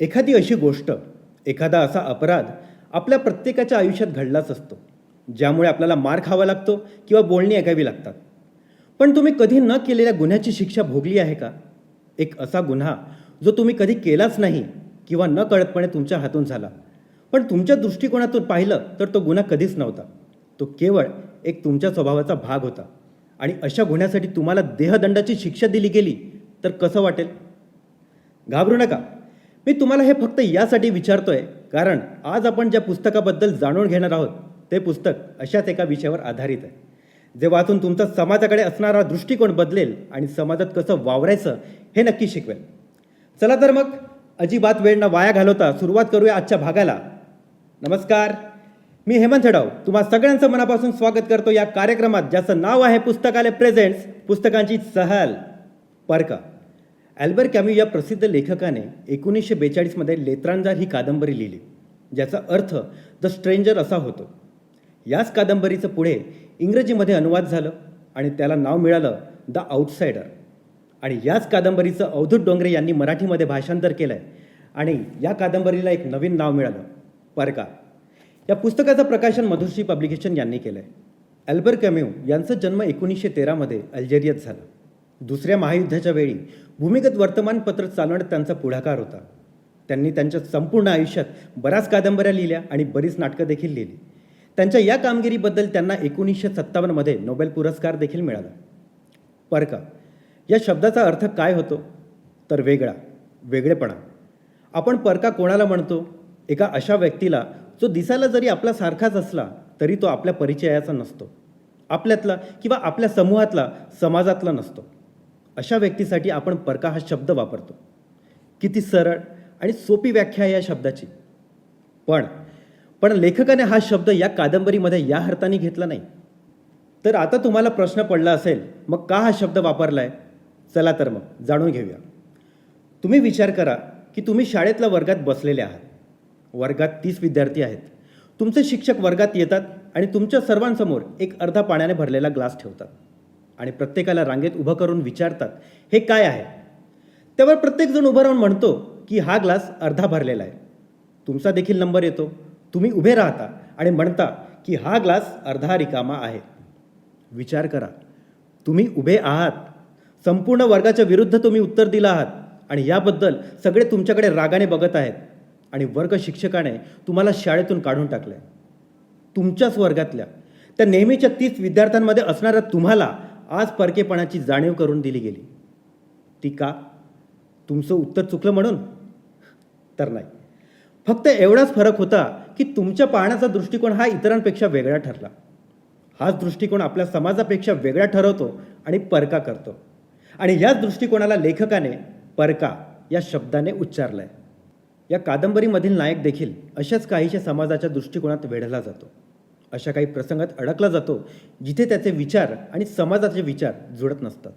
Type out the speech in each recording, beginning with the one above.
एखादी अशी गोष्ट एखादा असा अपराध आपल्या प्रत्येकाच्या आयुष्यात घडलाच असतो ज्यामुळे आपल्याला मार खावा लागतो किंवा बोलणी ऐकावी लागतात. पण तुम्ही कधी न केलेल्या गुन्ह्याची शिक्षा भोगली आहे का? एक असा गुन्हा जो तुम्ही कधी केलाच नाही किंवा न कळतपणे तुमच्या हातून झाला. पण तुमच्या दृष्टिकोनातून पाहिलं तर तो गुन्हा कधीच नव्हता. तो केवळ एक तुमच्या स्वभावाचा भाग होता. आणि अशा गुन्ह्यासाठी तुम्हाला देहदंडाची शिक्षा दिली गेली तर कसं वाटेल? घाबरू नका. मी तुम्हाला हे फक्त यासाठी विचारतोय कारण आज आपण ज्या पुस्तकाबद्दल जाणून घेणार आहोत ते पुस्तक अशाच एका विषयावर आधारित आहे. जे वाचून तुमचा समाजाकडे असणारा दृष्टिकोन बदलेल आणि समाजात कसं वावरायचं हे नक्की शिकवेल. चला तर मग अजिबात वेळ न वाया घालवता सुरुवात करूया आजच्या भागाला. नमस्कार मी हेमंत हेडाव. तुम्हा सगळ्यांचं मनापासून स्वागत करतो या कार्यक्रमात ज्याचं नाव आहे पुस्तकालय प्रेझेंट्स पुस्तकांची सहल. परका. ॲल्बर कॅम्यू या प्रसिद्ध लेखकाने एकोणीसशे बेचाळीसमध्ये लेत्रांजार ही कादंबरी लिहिली ज्याचा अर्थ द स्ट्रेंजर असा होतो. याच कादंबरीचं पुढे इंग्रजीमध्ये अनुवाद झालं आणि त्याला नाव मिळालं द आउटसायडर आणि याच कादंबरीचं अवधूत डोंगरे यांनी मराठीमध्ये भाषांतर केलं आहे आणि या कादंबरीला एक नवीन नाव मिळालं परका. या पुस्तकाचं प्रकाशन मधुश्री पब्लिकेशन यांनी केलं आहे अल्बर कॅम्यू यांचा जन्म एकोणीसशे तेरामध्ये अल्जेरियात झाला. दुसऱ्या महायुद्धाच्या वेळी भूमिगत वर्तमानपत्र चालवण्यात त्यांचा पुढाकार होता. त्यांनी त्यांच्या संपूर्ण आयुष्यात बऱ्याच कादंबऱ्या लिहिल्या आणि बरीच नाटकं देखील लिहिली. त्यांच्या या कामगिरीबद्दल त्यांना एकोणीसशे सत्तावन्नमध्ये नोबेल पुरस्कार देखील मिळाला. परका. या शब्दाचा अर्थ काय होतो? तर वेगळा वेगळेपणा. आपण परका कोणाला म्हणतो? एका अशा व्यक्तीला जो दिसायला जरी आपला सारखाच असला तरी तो आपल्या परिचयाचा नसतो. आपल्यातला किंवा आपल्या समूहातला समाजातला नसतो. अशा व्यक्तीसाठी आपण परका हा शब्द वापरतो. किती सरळ आणि सोपी व्याख्या आहे या शब्दाची. पण पण लेखकाने हा शब्द या कादंबरीमध्ये या अर्थाने घेतला नाही. तर आता तुम्हाला प्रश्न पडला असेल मग का हा शब्द वापरलाय? चला तर मग जाणून घेऊया. तुम्ही विचार करा की तुम्ही शाळेतल्या वर्गात बसलेले आहात. वर्गात तीस विद्यार्थी आहेत. तुमचे शिक्षक वर्गात येतात आणि तुमच्या सर्वांसमोर एक अर्धा पाण्याने भरलेला ग्लास ठेवतात. आणि प्रत्येकाला रांगेत उभं करून विचारतात हे काय आहे? त्यावर प्रत्येकजण उभं राहून म्हणतो की हा ग्लास अर्धा भरलेला आहे. तुमचा देखील नंबर येतो. तुम्ही उभे राहता आणि म्हणता की हा ग्लास अर्धा रिकामा आहे. विचार करा. तुम्ही उभे आहात. संपूर्ण वर्गाच्या विरुद्ध तुम्ही उत्तर दिलं आहात आणि याबद्दल सगळे तुमच्याकडे रागाने बघत आहेत आणि वर्ग शिक्षकाने तुम्हाला शाळेतून काढून टाकलंय. तुमच्याच वर्गातल्या त्या नेहमीच्या तीस विद्यार्थ्यांमध्ये असणाऱ्या तुम्हाला आज परकेपणाची जाणीव करून दिली गेली. ती का तुमचं उत्तर चुकलं म्हणून? तर नाही. फक्त एवढाच फरक होता की तुमच्या पाहण्याचा दृष्टिकोन हा इतरांपेक्षा वेगळा ठरला. हाच दृष्टिकोन आपल्या समाजापेक्षा वेगळा ठरवतो आणि परका करतो. आणि याच दृष्टिकोनाला लेखकाने परका या शब्दाने उच्चारलाय. या कादंबरीमधील नायक देखील अशाच काहीशा समाजाच्या दृष्टिकोनात वेढला जातो. अशा काही प्रसंगात अडकला जातो जिथे त्याचे विचार आणि समाजाचे विचार जुळत नसतात.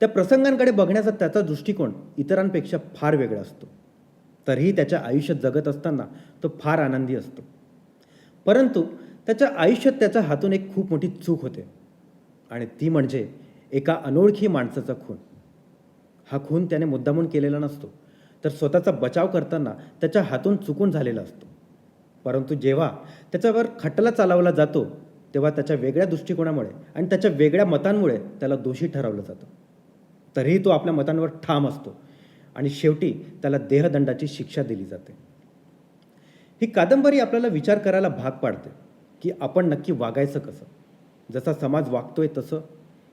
त्या प्रसंगांकडे बघण्याचा त्याचा दृष्टिकोन इतरांपेक्षा फार वेगळा असतो. तरीही त्याच्या आयुष्यात जगत असताना तो फार आनंदी असतो. परंतु त्याच्या आयुष्यात त्याच्या हातून एक खूप मोठी चूक होते. आणि ती म्हणजे एका अनोळखी माणसाचा खून. हा खून त्याने मुद्दामून केलेला नसतो तर स्वतःचा बचाव करताना त्याच्या हातून चुकून झालेला असतो. परंतु जेव्हा त्याच्यावर खटला चालवला जातो तेव्हा त्याच्या वेगळ्या दृष्टिकोनामुळे आणि त्याच्या वेगळ्या मतांमुळे त्याला दोषी ठरवलं जातं. तरीही तो आपल्या मतांवर ठाम असतो आणि शेवटी त्याला देहदंडाची शिक्षा दिली जाते. ही कादंबरी आपल्याला विचार करायला भाग पाडते की आपण नक्की वागायचं कसं? जसा समाज वागतोय तसं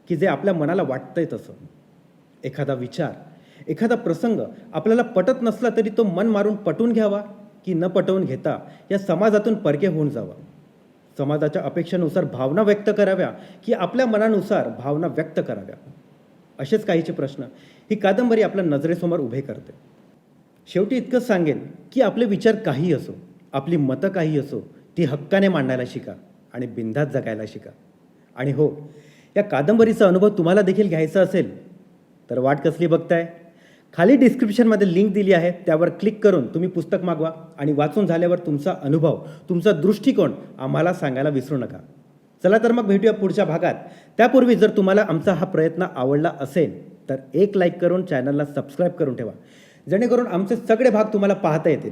की जे आपल्या मनाला वाटतंय तसं? एखादा विचार एखादा प्रसंग आपल्याला पटत नसला तरी तो मन मारून पटवून घ्यावा की न पटवून घेता या समाजातून परके होऊन जावा. समाजाच्या अपेक्षेनुसार भावना व्यक्त कराव्या की आपल्या मनानुसार भावना व्यक्त कराव्या. असेच काहीचे प्रश्न. ही कादंबरी आपल्या नजरेसमोर उभे करते. शेवटी इतकंच सांगेन की आपले विचार काही असो आपली मतं काही असो ती हक्काने मांडायला शिका आणि बिंदात जगायला शिका. आणि हो या कादंबरीचा अनुभव तुम्हाला देखील घ्यायचा असेल तर वाट कसली बघताय? खाली डिस्क्रिप्शनमध्ये लिंक दिली आहे. त्यावर क्लिक करून तुम्ही पुस्तक मागवा आणि वाचून झाल्यावर तुमचा अनुभव तुमचा दृष्टिकोन आम्हाला सांगायला विसरू नका. चला तर मग भेटूया पुढच्या भागात. त्यापूर्वी जर तुम्हाला आमचा हा प्रयत्न आवडला असेल तर एक लाईक करून चॅनलला सबस्क्राईब करून ठेवा. जेणेकरून आमचे सगळे भाग तुम्हाला पाहता येतील.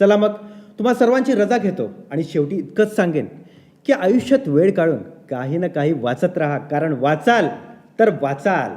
चला मग तुम्हा सर्वांची रजा घेतो आणि शेवटी इतकंच सांगेन की आयुष्यात वेळ काढून काही ना काही वाचत राहा. कारण वाचाल तर वाचाल.